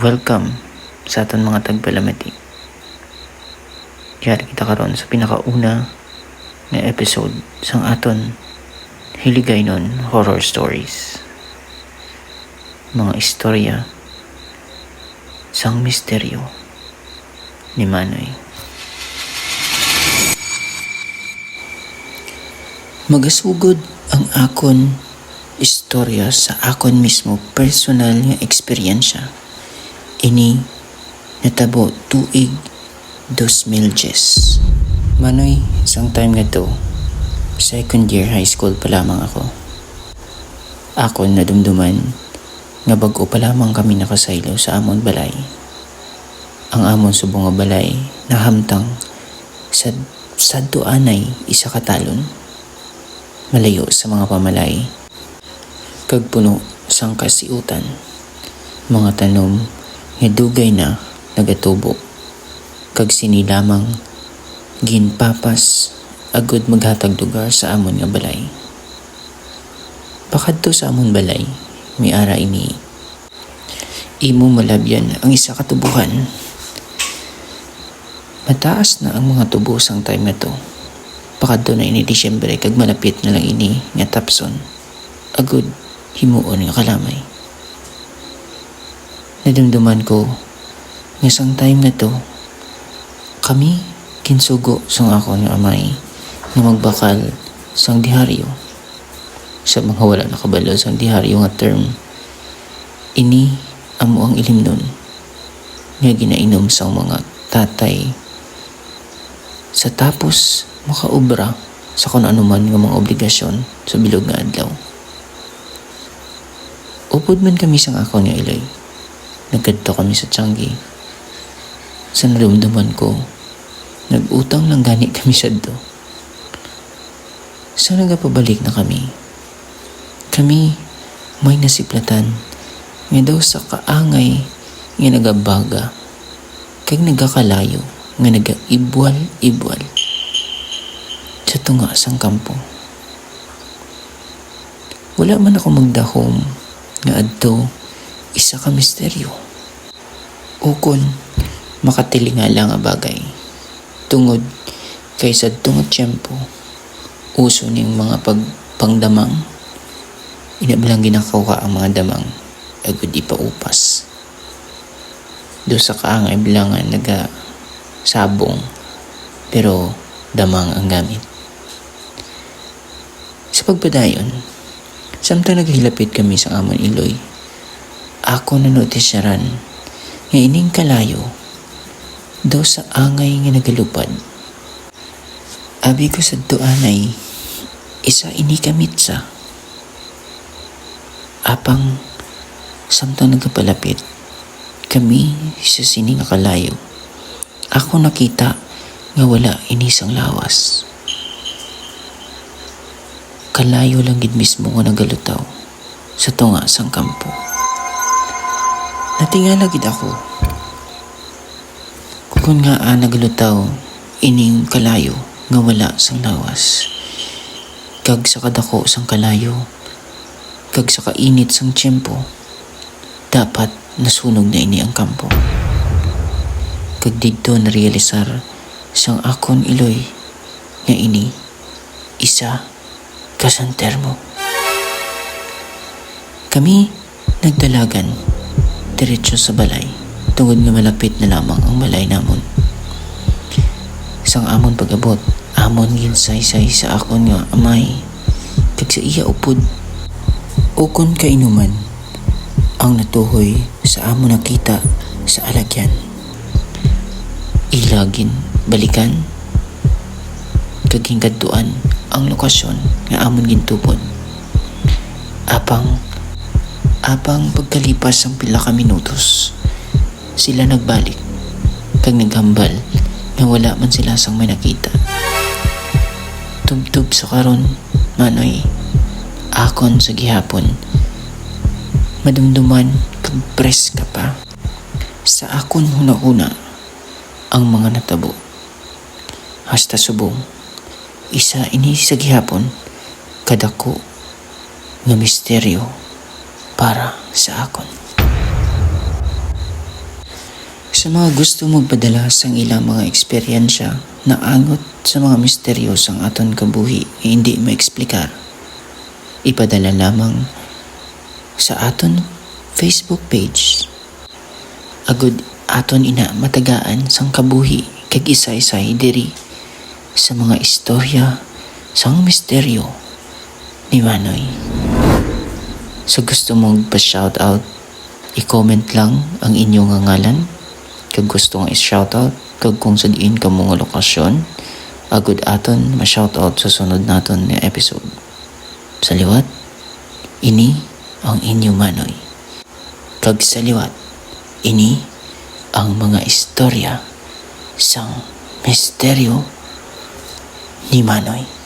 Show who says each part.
Speaker 1: welcome sa aton mga tagpalamati. Yari kita karon sa pinakauna na episode sang aton hiligay nun horror stories. Mga istorya sang misteryo ni Manoy. Magasugod ang akon istorya sa akon mismo personal nga eksperyensya. Ini natabo tuig 2010. Manoy, isang time nga to, second year high school pa lamang ako. Ako nadumduman nga bago pa lamang kami nakasaylo sa amon balay. Ang amon subong nga balay nahamtang sa sadto anay isa katalon. Malayo sa mga pamalay kag puno sang kasiutan. Mga tanom nga dugay na nagatubo. Kag sini lamang ginpapas agud maghatag lugar sa amon nga balay. Pakadto sa amon balay, may ara ini imo malabyan ang isa ka tubuhan. Mataas na ang mga tubo sang time na to. Pakadto na ini Disyembre kag malapit na lang ini nga tapson. Agud himuon nga kalamay. Nadumduman ko nga sang time na to kami kinsugo sang ako nga amay nga magbakal sang diharyo sa mga wala nakabalo sang diharyo nga term ini amo ang ilim nun nga ginainom sang mga tatay sa tapos makaobra sa kung ano man nga mga obligasyon sa bilog nga adlaw. Upod man kami sang ako nga iloy. Nagkadto kami sa Changi. Sa nadumduman ko, nagutang lang gani kami sa do. Sa nagapabalik na kami, kami may nasiplatan nga daw sa kaangay nga nagabaga kag nagakalayo nga nagaibwal-ibwal sa tunga sang kampo. Wala man ako magdahom nga adto isa ka misteryo. Ukon makatilingala nga bagay. Tungod kay sa tungod tiyempo uso ning mga pagpangdamang inabalang ginakawa ang mga damang agud ipaupas. Do sa kaangay bilangan naga sabong pero damang ang gamit. Sa pagpadayon, samtang naghilapit kami sa amon iloy, ako na notisyaran nga ining kalayo daw sa angay nga nagalupad. Abi ko sa duanay, isa ini kamitsa. Apang samtang nagapalapit, kami sa sini nga kalayo. Ako nakita nga wala inisang lawas. Kalayo lang gid mismo nga nagalutaw sa tunga sang kampo. Natingala gid ako. Kung nga ah, nagalutaw ining kalayo nga wala sang lawas. Kag sa kadako sang kalayo, kag sa kainit sang tiyempo, dapat nasunog na ini ang kampo. Kag didto narealisar sang akon iloy nga ini isa kasantermo. Kami nagdalagan diretso sa balay tungod nga malapit na lamang ang balay namon. Sang amon pag-abot, amon ginsay-say sa akon nga amay kag sa iya upod. Ukon kainuman ang natuhoy sa amon nakita sa alagyan. Ilagin, balikan, kaging ang lokasyon nga amon gintupon. Apang apang pagkalipas ang pila ka minutos, sila nagbalik kag naghambal nga wala man sila sang may nakita. Tubtub sa karon, manoy, akon sa gihapon, madumduman kag pres ka pa. Sa akon huna-huna, ang mga natabo. Hasta subong, isa ini sa gihapon, kadako nga misteryo para sa akon. Sa mga gusto magpadala sang ilang mga eksperyensya na angot sa mga misteryosang aton kabuhi e hindi maeksplikar, ipadala lamang sa aton Facebook page. Agud aton ina matagaan sang kabuhi kag isa-isay diri sa mga istorya sang misteryo ni Manoy. So gusto mong pa-shoutout, i-comment lang ang inyong nga ngalan kag gusto nga i-shoutout kag kung sa diin ka mga lokasyon agud aton ma-shoutout sa sunod naton nga episode. Sa liwat, ini ang inyong Manoy. Kag sa liwat, ini ang mga istorya sang misteryo ni Manoy.